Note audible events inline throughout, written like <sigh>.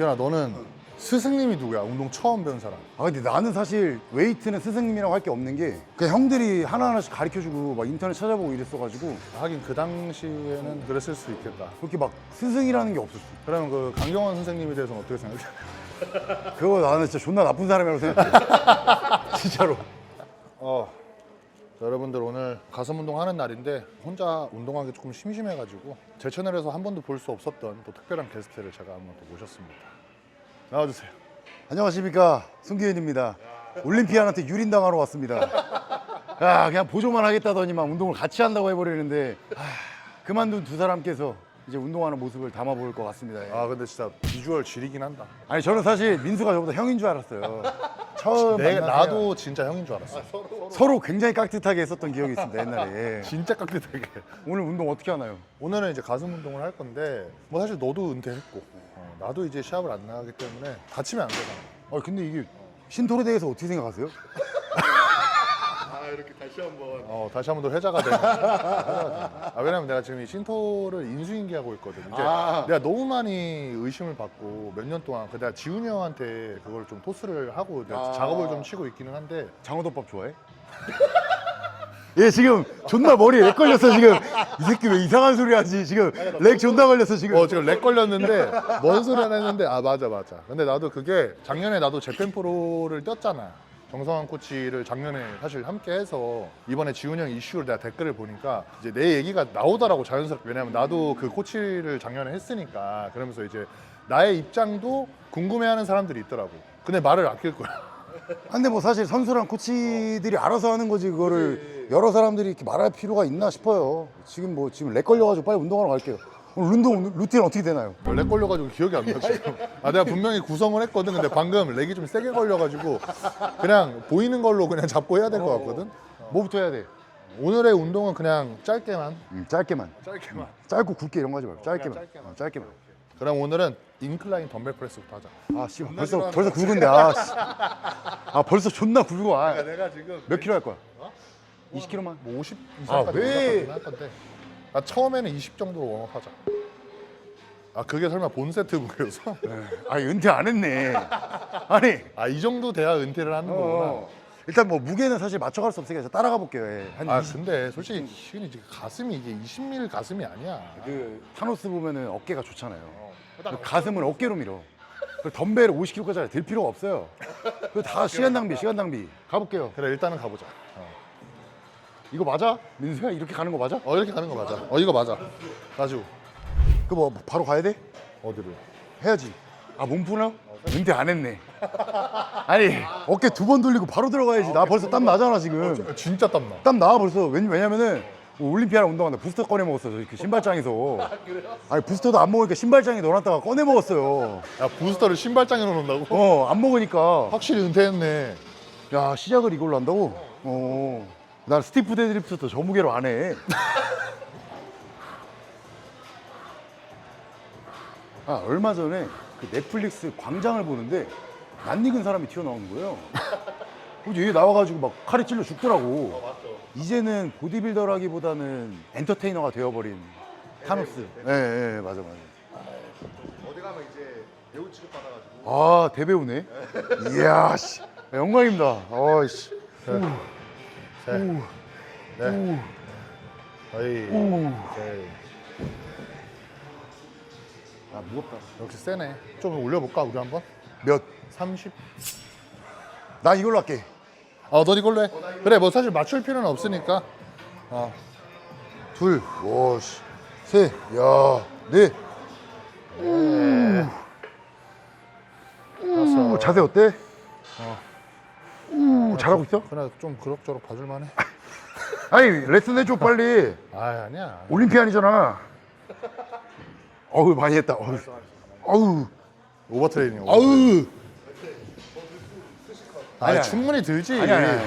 야 너는 스승님이 누구야? 운동 처음 배운 사람. 아 근데 나는 사실 웨이트는 스승님이라고 할 게 없는 게 그냥 형들이 하나하나씩 가르쳐주고 막 인터넷 찾아보고 이랬어가지고 하긴 그 당시에는 그랬을 수 있겠다. 그렇게 막 스승이라는 게 없었어 그러면 그 강경원 선생님에 대해서는 어떻게 생각해? 그거 나는 진짜 존나 나쁜 사람이라고 생각해 <laughs> 진짜로 어. 자, 여러분들 오늘 가슴 운동하는 날인데 혼자 운동하기 조금 심심해가지고 제 채널에서 한 번도 볼 수 없었던 또 특별한 게스트를 제가 한번 또 모셨습니다. 나와주세요. 안녕하십니까 송기현입니다 올림피안한테 유린당하러 왔습니다 야 그냥 보조만 하겠다더니만 운동을 같이 한다고 해버리는데 하, 그만둔 두 사람께서 이제 운동하는 모습을 담아볼 것 같습니다 아 근데 진짜 비주얼 지리긴 한다. 아니 저는 사실 민수가 저보다 형인 줄 알았어요 처음 내 만나서야 나도 진짜 형인 줄 알았어. 서로 굉장히 깍듯하게 했었던 기억이 있습니다 옛날에 <laughs> 진짜 깍듯하게. 오늘 운동 어떻게 하나요? 오늘은 이제 가슴 운동을 할 건데 뭐 사실 너도 은퇴했고 어, 나도 이제 시합을 안 나가기 때문에 다치면 안 되잖아. 아 근데 이게 신토에 대해서 어떻게 생각하세요? 아 이렇게 다시 한번 어 다시 한 번 더 회자가 되네. <laughs> 아, 왜냐면 내가 지금 이 신토를 인수인계하고 있거든. 이제 아. 내가 너무 많이 의심을 받고 몇 년 동안 그 내가 지훈이 형한테 그걸 좀 토스를 하고 내가 아. 작업을 좀 치고 있기는 한데 장어덮밥 좋아해? 얘 <laughs> 지금 존나 머리에 렉 걸렸어 지금 이 새끼 왜 이상한 소리 하지 지금 렉 존나 걸렸어 지금 어 지금 렉 걸렸는데 뭔 소리 안 했는데 아 맞아 맞아. 근데 나도 그게 작년에 나도 재팬 프로를 떴잖아. 정성환 코치를 작년에 사실 함께 해서 이번에 지훈 형 이슈를 내가 댓글을 보니까 이제 내 얘기가 나오더라고 자연스럽게. 왜냐면 나도 그 코치를 작년에 했으니까. 그러면서 이제 나의 입장도 궁금해하는 사람들이 있더라고. 근데 말을 아낄 거야. <laughs> 근데 뭐 사실 선수랑 코치들이 알아서 하는 거지 그거를. 여러 사람들이 이렇게 말할 필요가 있나 싶어요. 지금 뭐 지금 렉 걸려가지고 빨리 운동하러 갈게요 오늘 운동 루틴 어떻게 되나요? 렉 걸려가지고 기억이 안 나 지금. 아 내가 분명히 구성을 했거든. 근데 방금 렉이 좀 세게 걸려가지고 그냥 보이는 걸로 그냥 잡고 해야 될 것 같거든. 뭐부터 해야 돼? 오늘의 운동은 그냥 짧게만. 음, 짧게만 짧게만. 짧고 굵게 이런 거 하지 말고 짧게만 짧게만. 어, 짧게만 그럼 오늘은 인클라인 덤벨 프레스부터 하자. 아 씨발 벌써 벌써 굵은데 아, 씨. 아 벌써 존나 굵어 아, 내가 지금 몇 킬로 할 거야? 20킬로만? 뭐50 아, 이상까지 왜? 할 건데. 나 처음에는 20 정도로 웜업 하자. 아 그게 설마 본 세트 무게여서? <laughs> 아 은퇴 안 했네 아니 아 이 정도 돼야 은퇴를 하는 거구나. 어, 일단 뭐 무게는 사실 맞춰갈 수 없으니까 따라가 볼게요 예. 한 아 20. 근데 솔직히 희근이 이제 가슴이 이게 20mm 가슴이 아니야. 그 타노스 보면은 어깨가 좋잖아요 그 가슴은 어깨로 밀어 그 덤벨을 50kg까지 들 필요가 없어요 그다 시간 낭비 시간 낭비 가볼게요 그래 일단은 가보자. 어. 이거 맞아? 민수야 이렇게 가는 거 맞아? 어 이렇게 가는 거 맞아. 어 이거 맞아. 가지고 그뭐 바로 가야 돼? 어디로? 해야지 아 몸푸나? 은퇴 안 했네 <laughs> 아니 어깨 두 번 돌리고 바로 들어가야지 나 벌써 땀 나잖아 지금 진짜 땀나. 땀 나 벌써 왜, 왜냐면은 올림피아를 운동하는데 부스터 꺼내 먹었어 저그 신발장에서 <laughs> 아니 부스터도 안 먹으니까 신발장에 넣어놨다가 꺼내 먹었어요 야 부스터를 신발장에 넣는다고? 어 안 먹으니까 확실히 은퇴했네. 야 시작을 이걸로 한다고? 어 난 스티프 데드리프트도 저 무게로 안 해. 아 얼마 전에 그 넷플릭스 광장을 보는데 낯 익은 사람이 튀어나오는 거예요. 그래서 얘 나와가지고 막 칼에 찔러 죽더라고. 이제는 보디빌더라기보다는 엔터테이너가 되어버린 타노스. 예, 예, 맞아 맞아. 어디 가면 이제 배우 취급 받아가지고. 아 대배우네? 이야 씨. 영광입니다. 아씨. 셋. 네. 어이. 셋. 아 무겁다 역시 세네. 좀 올려볼까 우리 한번? 몇? 30. 나 이걸로 할게 어, 너 이걸로 해. 그래, 뭐 사실 맞출 필요는 없으니까. 어. 둘, 오, 씨, 셋, 야, 넷. 오, 다섯. 자세 어때? 오, 잘하고 있어? 그래, 좀 그럭저럭 봐줄만해. <laughs> 아니, 레슨 해줘, 빨리. 아, 아니야. 올림피안이잖아. 어우, 많이 했다. 어우, 어우, 오버 트레이닝. 오버. 어우. 아니, 아니야. 충분히 들지. 아니, 아니, 아니.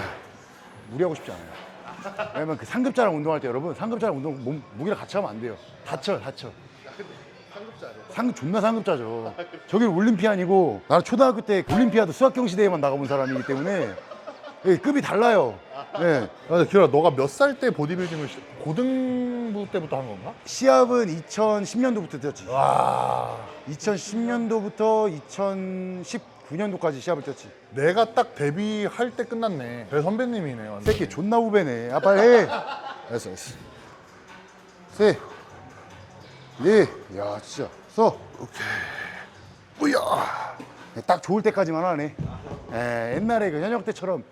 무리하고 싶지 않아요. 왜냐면 그 상급자랑 운동할 때 여러분, 상급자랑 운동 몸, 무게를 같이 하면 안 돼요. 다쳐, 다쳐. 상급 존나 상급자죠. 저기 올림피안이고 나는 초등학교 때 올림피아드 수학 경 시대에만 나가본 사람이기 때문에 예, 급이 달라요. 예. 근데 기현아 너가 몇 살 때 보디빌딩을 시- 고등부 때부터 한 건가? 시합은 2010년도부터 뛰었지. 와 2010년도부터 2019년도까지 시합을 뛰었지. 내가 딱 데뷔할 때 끝났네 내 선배님이네 완전 새끼 존나 후배네. 아 빨리 해. 됐어 됐어 세. 네. 야 진짜. 써. 우야 딱 좋을 때까지만 하네. 에, 옛날에 그 현역 때처럼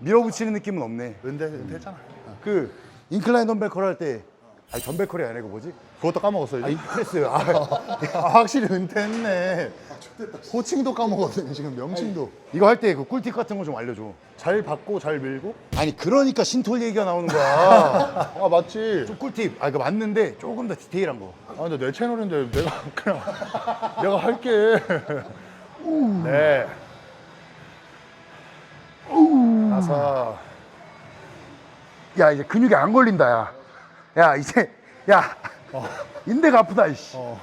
밀어붙이는 느낌은 없네. 은퇴 은퇴했잖아 그 인클라인 덤벨 컬 할 때 아니 덤벨 컬이 아니라 그 뭐지? 그것도 까먹었어 아 이제 인프레스. 아, <laughs> 아, 확실히 은퇴했네 호칭도 까먹었네 지금 명칭도 이거 할 때 그 꿀팁 같은 거 좀 알려줘. 잘 받고 잘 밀고 아니 그러니까 신톨 얘기가 나오는 거야. <laughs> 아 맞지 좀 꿀팁. 아 이거 맞는데 조금 더 디테일한 거. 아 근데 내 채널인데 내가 <laughs> 그냥 내가 할게 네 다섯 야 이제 근육이 안 걸린다 야. 야 이제 야 인대가 아프다 이씨. 어.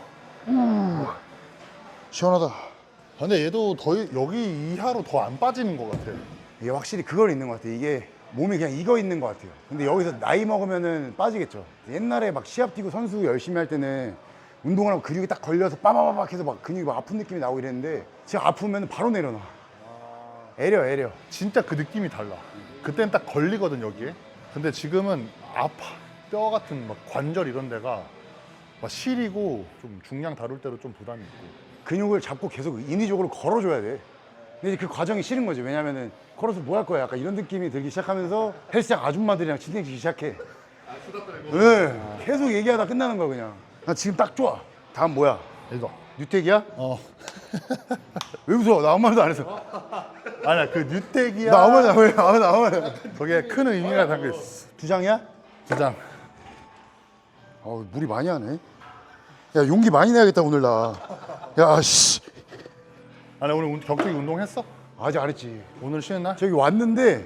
시원하다. 아, 근데 얘도 더 이- 여기 이하로 더 안 빠지는 것 같아 이게 확실히 그걸 있는 것 같아. 이게 몸이 그냥 익어 있는 것 같아요. 근데 여기서 나이 먹으면은 빠지겠죠. 옛날에 막 시합 뛰고 선수 열심히 할 때는 운동을 하고 근육이 딱 걸려서 빠바바박 해서 막 근육이 막 아픈 느낌이 나고 이랬는데 지금 아프면 바로 내려놔. 애려 애려. 진짜 그 느낌이 달라 그땐 딱 걸리거든 여기에 근데 지금은 아파 뼈 같은 막 관절 이런 데가 막 시리고 좀 중량 다룰 때도 좀 부담이 있고 근육을 잡고 계속 인위적으로 걸어줘야 돼. 근데 이제 그 과정이 싫은 거지. 왜냐면은 걸어서 뭐 할 거야? 약간 이런 느낌이 들기 시작하면서 헬스장 아줌마들이랑 친해지기 시작해. 네, 계속 얘기하다 끝나는 거야 그냥. 나 지금 딱 좋아. 다음 뭐야? 이거 뉴텍이야? 어 <laughs> 왜 웃어? 나 아무 말도 안 했어. <laughs> 아니야 그 뉴텍이야 나 아무 말도 안 해. 아무 아무 말. 거기에 큰 의미가 담겨 있어 두 장이야? 두 장 어, 무리 많이 하네. 야 용기 많이 내야겠다 오늘 나. 야 씨. 아니 오늘 운- 격투기 운동했어? 아직 안 했지. 오늘 쉬는 날? 저기 왔는데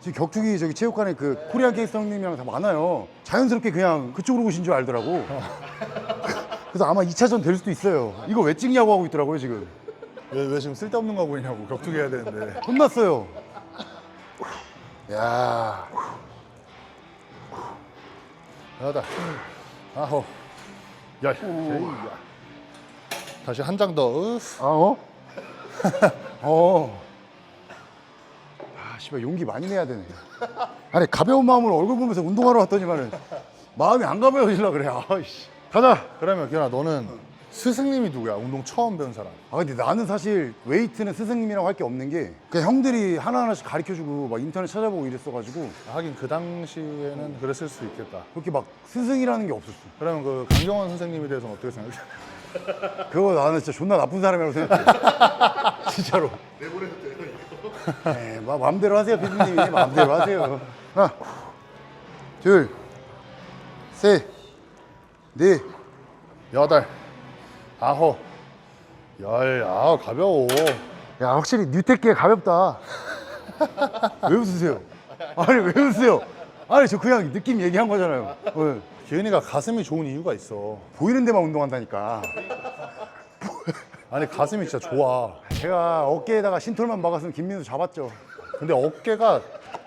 지금 격투기 저기 체육관에 그 코리안 게이스 형님이랑 다 많아요. 자연스럽게 그냥 그쪽으로 오신 줄 알더라고. <laughs> 그래서 아마 2차전 될 수도 있어요. 이거 왜 찍냐고 하고 있더라고요 지금. 왜, 왜 지금 쓸데없는 거 하고 있냐고 격투기 해야 되는데 혼났어요. 야, 여덟 아홉 열 제이야 다시 한 장 더. 아 어? <laughs> 어. 아, 씨발 용기 많이 내야 되네. 아니 가벼운 마음으로 얼굴 보면서 운동하러 왔더니만은 마음이 안 가벼워지려 그래. 아이씨. 가자. 그러면 기현아 너는 스승님이 누구야? 운동 처음 배운 사람 아 근데 나는 사실 웨이트는 스승님이라고 할 게 없는 게 그냥 형들이 하나하나씩 가르쳐주고 막 인터넷 찾아보고 이랬어가지고 하긴 그 당시에는 그랬을 수 있겠다 그렇게 막 스승이라는 게 없었어. 그러면 그 강경원 선생님에 대해서는 어떻게 생각해? 그거 나는 진짜 존나 나쁜 사람이라고 생각해. <laughs> 진짜로. 네, 마, 마음대로 하세요, 피디님이. 마음대로 하세요. 하나, 둘, 셋, 넷. 여덟 아홉 열 아홉 가벼워 야, 확실히 뉴테크가 가볍다. 왜 웃으세요? 아니, 왜 웃으세요? 아니, 저 그냥 느낌 얘기한 거잖아요. 네. 기현이가 가슴이 좋은 이유가 있어 보이는 데만 운동한다니까. 아니 가슴이 진짜 좋아 제가 어깨에다가 신톨만 박았으면 김민수 잡았죠. 근데 어깨가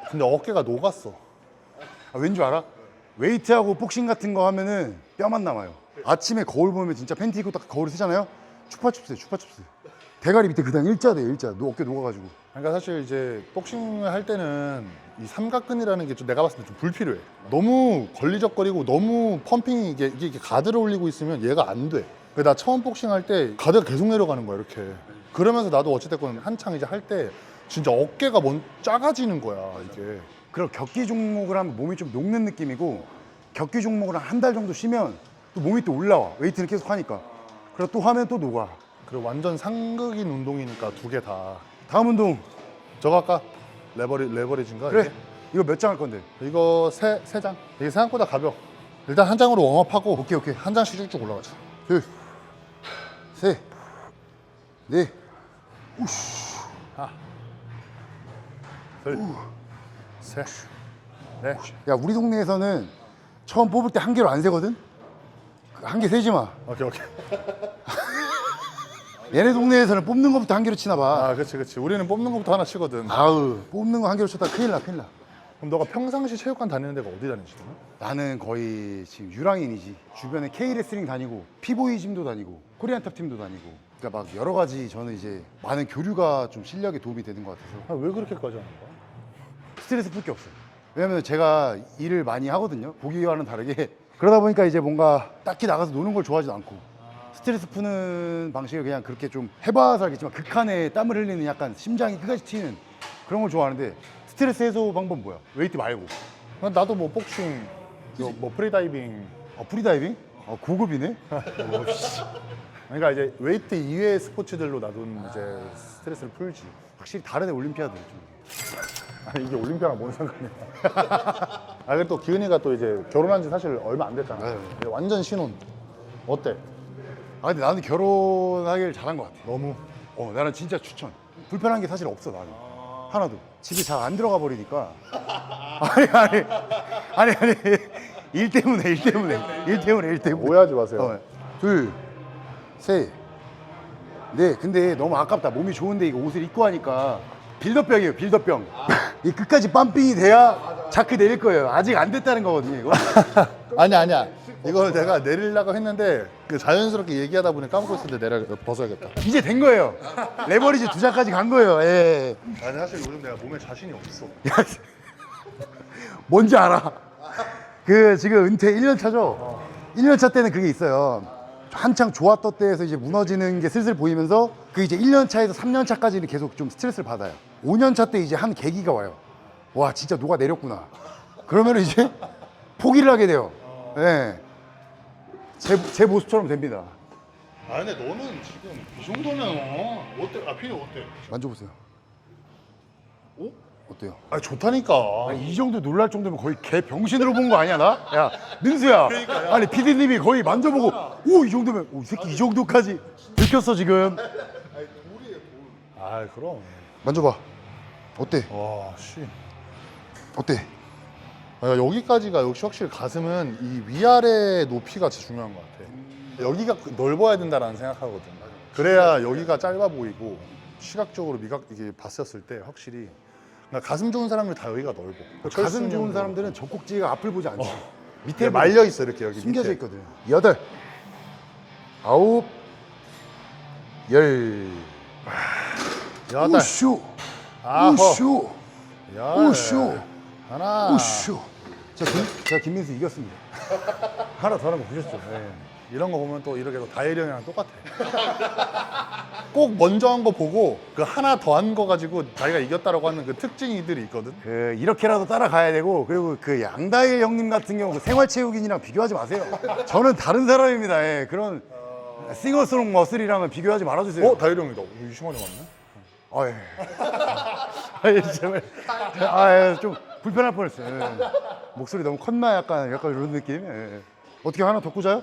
근데 어깨가 녹았어 아, 왠 줄 알아? 웨이트하고 복싱 같은 거 하면은 뼈만 남아요. 아침에 거울 보면 진짜 팬티 입고 딱 거울 쓰잖아요. 추파춥스, 추파춥스. 대가리 밑에 그냥 일자돼, 일자. 노 어깨 녹아가지고. 그러니까 사실 이제 복싱을 할 때는 이 삼각근이라는 게 좀 내가 봤을 때 좀 불필요해. 너무 걸리적거리고 너무 펌핑이 이게, 이게 이렇게 가드를 올리고 있으면 얘가 안 돼. 그나 처음 복싱 할 때 가드가 계속 내려가는 거야 이렇게. 그러면서 나도 어찌됐건 한창 이제 할 때 진짜 어깨가 먼 작아지는 거야 이게. 그리고 격기 종목을 하면 몸이 좀 녹는 느낌이고 격기 종목을 한 달 정도 쉬면 또 몸이 또 올라와. 웨이트는 계속 하니까. 그리고 또 하면 또 녹아. 그리고 완전 상극인 운동이니까 두 개 다. 다음 운동. 저거 아까 레버리 레버리진가? 그래. 이게? 이거 몇 장 할 건데? 이거 세 세 장. 이게 생각보다 가벼워. 일단 한 장으로 웜업하고 오케이, 오케이. 한 장씩 쭉쭉 올라가자. 둘, 셋, 넷. 둘, 셋, 넷. 야, 우리 동네에서는 처음 뽑을 때 한 개로 안 세거든? 한 개 세지 마. 오케이 오케이. <laughs> 얘네 동네에서는 뽑는 것부터 한 개로 치나 봐. 아 그치 그치 우리는 뽑는 것부터 하나 치거든 아우 뽑는 거 한 개로 쳤다 큰일 나 큰일 나. 그럼 너가 평상시 체육관 다니는 데가 어디 다니시나? 나는 거의 지금 유랑인이지. 주변에 K레슬링 다니고 피보이 짐도 다니고 코리안 탑 팀도 다니고. 그러니까 막 여러 가지 저는 이제 많은 교류가 좀 실력에 도움이 되는 것 같아서 아, 왜 그렇게까지 하는 거야? 스트레스 풀 게 없어요. 왜냐면 제가 일을 많이 하거든요. 보기와는 다르게 그러다 보니까 이제 뭔가 딱히 나가서 노는 걸 좋아하지도 않고 스트레스 푸는 방식을 그냥 그렇게 좀 해봐서 알겠지만 극한의 땀을 흘리는 약간 심장이 끝까지 튀는 그런 걸 좋아하는데 스트레스 해소 방법 뭐야? 웨이트 말고 아, 나도 뭐 복싱, 뭐, 뭐 프리다이빙 어, 프리다이빙? 어, 고급이네. 그러니까 이제 웨이트 이외의 스포츠들로 나도 이제 스트레스를 풀지 확실히 다르네 올림피아드 좀. 아니 이게 올림피아랑 뭔 상관이야 <laughs> 아 그리고 또 기은이가 또 이제 결혼한 지 사실 얼마 안 됐잖아 네. 완전 신혼 어때? 아 근데 나는 결혼하길 잘한 것 같아. 너무 어 나는 진짜 추천. 불편한 게 사실 없어 나는 하나도. 집에 잘안 들어가 버리니까. <laughs> 아니 아니 아니 아니 일 때문에 일 때문에 일 때문에 일 때문에. 오해하지 마세요 어, 둘, 셋, 네. 근데 너무 아깝다. 몸이 좋은데 이거 옷을 입고 하니까 빌더병이에요. 빌더병. <laughs> 이 끝까지 빰삥이 돼야 자크 내릴 거예요. 아직 안 됐다는 거거든요. 이거. <laughs> 아니야 아니야 이걸 내가 내리려고 했는데 그 자연스럽게 얘기하다 보니 까먹고 있을 때 내려 벗어야겠다 이제 된 거예요. 레버리지 두 장까지 간 거예요. 예. 아니 사실 요즘 내가 몸에 자신이 없어 <laughs> 뭔지 알아. 그 지금 은퇴 1년 차죠. 1년 차 때는 그게 있어요. 한창 좋았던 때에서 이제 무너지는 게 슬슬 보이면서 그 이제 1년 차에서 3년 차까지는 계속 좀 스트레스를 받아요. 5년 차 때 이제 한 계기가 와요. 와 진짜 녹아 내렸구나. 그러면 이제 <laughs> 포기를 하게 돼요. 예. 제, 제 모습처럼 됩니다. 아 근데 너는 지금 이 정도면 어? 어때? 아 피디 어때? 만져보세요. 어? 어때요? 아 좋다니까 아니, 이 정도 놀랄 정도면 거의 개 병신으로 본 거 아니야 나? 야 능수야 아니 피디님이 거의 만져보고 오 이 정도면 오, 이 새끼 이 정도까지 들켰어 지금 아 그럼 만져봐 어때? 와 씨 어때? 아, 여기까지가 역시 확실히 가슴은 이 위아래 높이가 진짜 중요한 것 같아. 여기가 넓어야 된다라는 생각하거든. 그래야 여기가 짧아 보이고 시각적으로 미각 이게 봤었을 때 확실히 그러니까 가슴 좋은 사람들 다 여기가 넓어. 가슴 좋은 사람들은 젖꼭지가 앞을 보지 않지 밑에 밑에 말려 있어 이렇게 여기 숨겨져 밑에. 있거든 여덟 아홉 열. 여덟, 우슈 아홉, 우슈 열, 우슈 하나. 우슈 자, 김, 제가 김민수 이겼습니다. <laughs> 하나 더 하는 거 보셨죠? 네. 이런 거 보면 또 이렇게 또 다혜리 형이랑 똑같아. <laughs> 꼭 먼저 한 거 보고 그 하나 더 한 거 가지고 자기가 이겼다라고 하는 그 특징이들이 있거든. 그 이렇게라도 따라가야 되고 그리고 그 양다일 형님 같은 경우 그 생활체육인이랑 비교하지 마세요. 저는 다른 사람입니다. 예, 그런 싱어송롱 머슬이랑은 비교하지 말아주세요. 어 다혜리 형이다. 오, 이시간이 왔네. 아, 예. 아, 예, 정말. 아, 예, 좀 불편할 뻔했어요. 예. 목소리 너무 컸나 약간 약간 이런 느낌. 예. 어떻게 하나 더 꽂아요?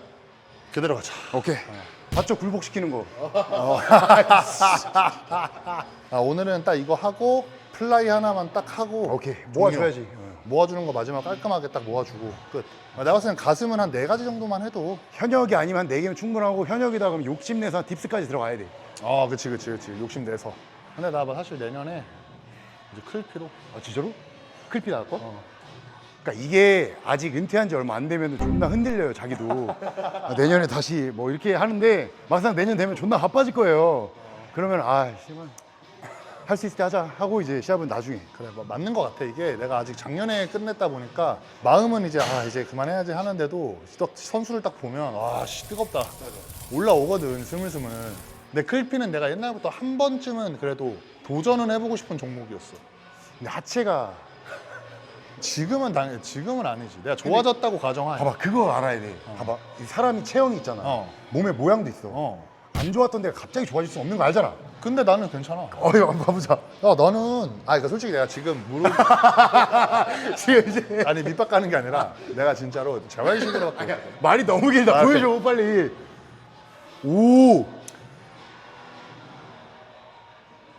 그대로 가자. 오케이. 봤죠 굴복시키는 거. 아 오늘은 딱 이거 하고 플라이 하나만 딱 하고 오케이 모아줘야지. 종료. 모아주는 거 마지막 깔끔하게 딱 모아주고 끝. 아, 내가 봤을 땐 가슴은 한 네 가지 정도만 해도 현역이 아니면 한 4개면 충분하고 현역이다 그러면 욕심 내서 한 딥스까지 들어가야 돼. 아 그치 그치 그치 욕심 내서. 근데 나 봐, 사실 내년에 이제 클피로 아 진짜로? 클피 나왔고? 그러니까 이게 아직 은퇴한 지 얼마 안 되면 존나 흔들려요 자기도. 아, 내년에 다시 뭐 이렇게 하는데 막상 내년 되면 존나 바빠질 거예요. 그러면 아 씨발. 할 수 있을 때 하자 하고 이제 시합은 나중에. 그래 뭐 맞는 것 같아 이게. 내가 아직 작년에 끝냈다 보니까 마음은 이제 아 이제 그만해야지 하는데도 딱 선수를 딱 보면 아씨 뜨겁다. 올라오거든 스물스물. 근데 클피는 내가 옛날부터 한 번쯤은 그래도 도전은 해보고 싶은 종목이었어. 근데 하체가 지금은 당 지금은 아니지. 내가 좋아졌다고 가정하에 봐봐 그거 알아야 돼. 봐봐 이 사람이 체형이 있잖아. 어. 몸에 모양도 있어. 어. 안 좋았던 데가 갑자기 좋아질 수 없는 거 알잖아. 근데 나는 괜찮아. 어이 한번 봐보자. 야 나는 아 그러니까 솔직히 내가 지금 무릎. <laughs> 지금 이제. 아니 밑밥 가는 게 아니라 내가 진짜로 재활식으로밖에 말이 너무 길다. 아, 보여줘 빨리. 오.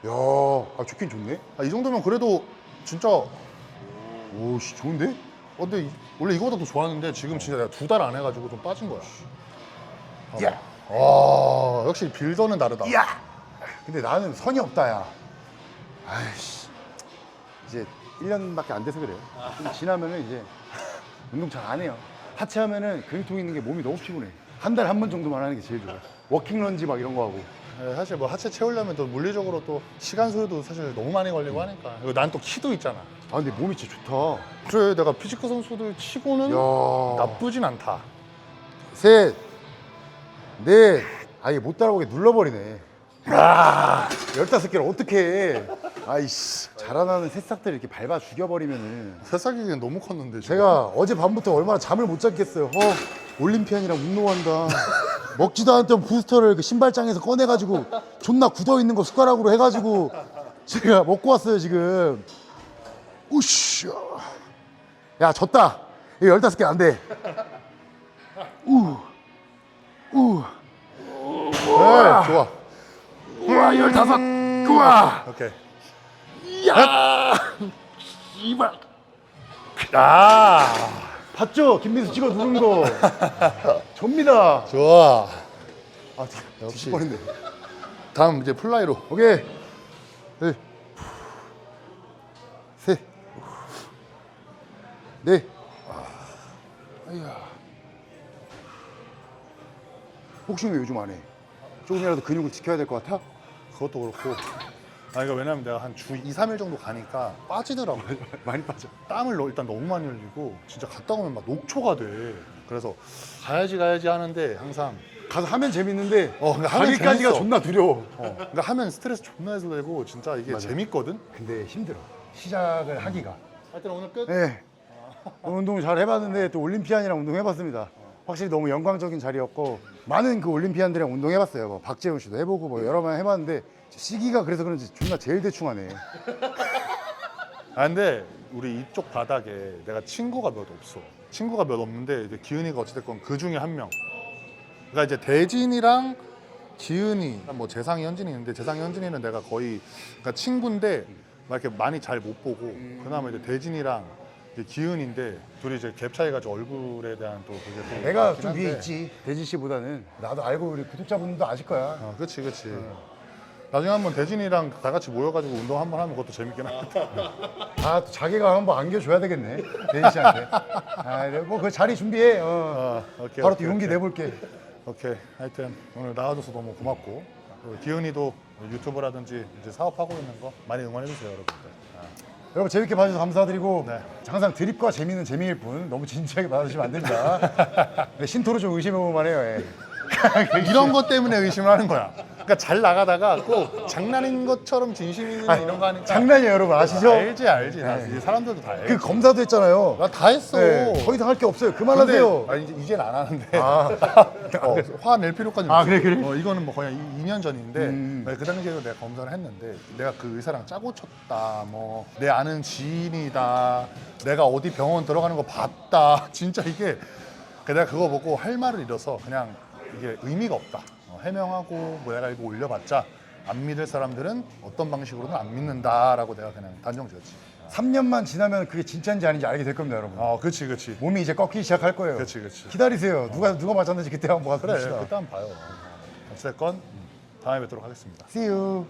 야, 아 좋긴 좋네. 아, 이 정도면 그래도 진짜 오, 씨 좋은데? 어, 근데 이- 원래 이거보다 더 좋았는데 지금 진짜 내가 두 달 안 해가지고 좀 빠진 거야. 야, 와 역시 빌더는 다르다. 야! 근데 나는 선이 없다, 야. 아이씨. 이제 1년밖에 안 돼서 그래요. 좀 지나면은 이제 운동 잘 안 해요. 하체 하면은 근육통 있는 게 몸이 너무 피곤해. 한 달에 한 번 정도만 하는 게 제일 좋아요. 워킹 런지 막 이런 거 하고. 네, 사실 뭐 하체 채우려면 또 물리적으로 또 시간 소요도 사실 너무 많이 걸리고 하니까. 그리고 난 또 키도 있잖아. 아, 근데 몸이 진짜 좋다. 그래 내가 피지크 선수들 치고는 야. 나쁘진 않다. 셋, 넷. 아예 못 따라오게 눌러버리네. 아, 열다섯 개를 어떻게 해? 아이씨. 자라나는 새싹들 이렇게 밟아 죽여버리면은. 새싹이기엔 너무 컸는데 지금. 제가 어제 밤부터 얼마나 잠을 못 잤겠어요. 어, 올림피안이랑 운동한다. <laughs> 먹지도 않았던 부스터를 그 신발장에서 꺼내가지고 존나 굳어 있는 거 숟가락으로 해가지고 제가 먹고 왔어요 지금. 우씨. 야 졌다. 이거 열다섯 개안 돼. 우. 우. 네, 좋아. 우와 열다섯. 우와. 오케이. 야. 이발. 아 봤죠? 김민수 찍어 누른 거. <laughs> 접니다. 좋아. 아, 역시. 역시. 뻔했네. 다음 이제 플라이로. 오케이. 네. 네. 복싱 왜 요즘 안 해? 조금이라도 근육을 지켜야 될 것 같아? 그것도 그렇고. 아 이거 왜냐면 내가 한 주 2, 3일 정도 가니까 빠지더라고. <laughs> 많이 빠져. 땀을 너- 일단 너무 많이 흘리고 진짜 갔다 오면 막 녹초가 돼. 그래서 가야지 가야지 하는데 항상 가서 하면 재밌는데 어, 그러니까 하면 가기까지가 재밌어. 존나 두려워. 어, 그러니까 하면 스트레스 존나 해소 되고 진짜 이게. 재밌거든. 근데 힘들어. 시작을 하기가. 하여튼 오늘 끝. 네. 운동 잘 해봤는데 또 올림피안이랑 운동해봤습니다. 확실히 너무 영광적인 자리였고 많은 그 올림피안들이랑 운동해봤어요. 뭐 박재훈 씨도 해보고 뭐 여러 번 해봤는데 시기가 그래서 그런지 존나 제일 대충하네. <laughs> 아 근데 우리 이쪽 바닥에 내가 친구가 몇 없어. 친구가 몇 없는데 이제 기은이가 어찌됐건 그 중에 한 명. 그러니까 이제 대진이랑 기은이, 뭐 재상이, 현진이 있는데 재상이, 현진이는 내가 거의 그러니까 친구인데 막 이렇게 많이 잘 못 보고 그다음에 이제 대진이랑 기은인데 둘이 이제 갭 차이가 좀 얼굴에 대한 또 그게 또 내가 좀 위에. 있지. 대진 씨보다는 나도 알고 우리 구독자분들도 아실 거야. 어, 그렇지, 그렇지. 나중에 한번 대진이랑 다 같이 모여가지고 운동 한번 하면 그것도 재밌긴 하겠다. 아, 또 자기가 한번 안겨줘야 되겠네. 대진 씨한테. <laughs> 아, 뭐그 자리 준비해. 어. 어, 오케이, 바로 오케이, 또 용기 오케이. 내볼게. 오케이. 하여튼 오늘 나와줘서 너무 고맙고 그리고 기은이도 유튜브라든지 이제 사업하고 있는 거 많이 응원해주세요, 여러분들. 아, 여러분 재밌게 봐주셔서 감사드리고 네. 항상 드립과 재미는 재미일 뿐 너무 진지하게 받아주시면 안 됩니다. <laughs> 네, 신토를 좀 의심해볼만 해요. 예. <laughs> 이런 것 때문에 의심을 하는 거야. 그러니까 잘 나가다가 꼭 장난인 것처럼 진심인 이런 거 하니까 장난이에요 여러분 아시죠? 알지, 알지. 다 이제 사람들도 다 알지. 그 검사도 했잖아요. 나 다 했어. 네, 더 이상 할게 없어요. 그만하세요. 아, 이제 이젠 안 하는데 아. <laughs> 어, 화낼 필요까지 아. 그래, 그래? 어, 이거는 뭐 거의 2년 전인데 음. 그 당시에도 내가 검사를 했는데 내가 그 의사랑 짜고 쳤다 뭐 내 아는 지인이다 내가 어디 병원 들어가는 거 봤다 <laughs> 진짜 이게 그 내가 그거 보고 할 말을 잃어서 그냥 이게 의미가 없다 어, 해명하고 뭐 내가 이거 올려봤자 안 믿을 사람들은 어떤 방식으로든 안 믿는다라고 내가 그냥 단정 지었지 3년만 지나면 그게 진짜인지 아닌지 알게 될 겁니다 여러분. 어 그렇지 그렇지 몸이 이제 꺾이기 시작할 거예요. 그렇지 그렇지 기다리세요. 누가 누가 맞았는지 그때 한번 그래 봅시다. 그때 한번 봐요 어쨌건 다음에 뵙도록 하겠습니다 See you.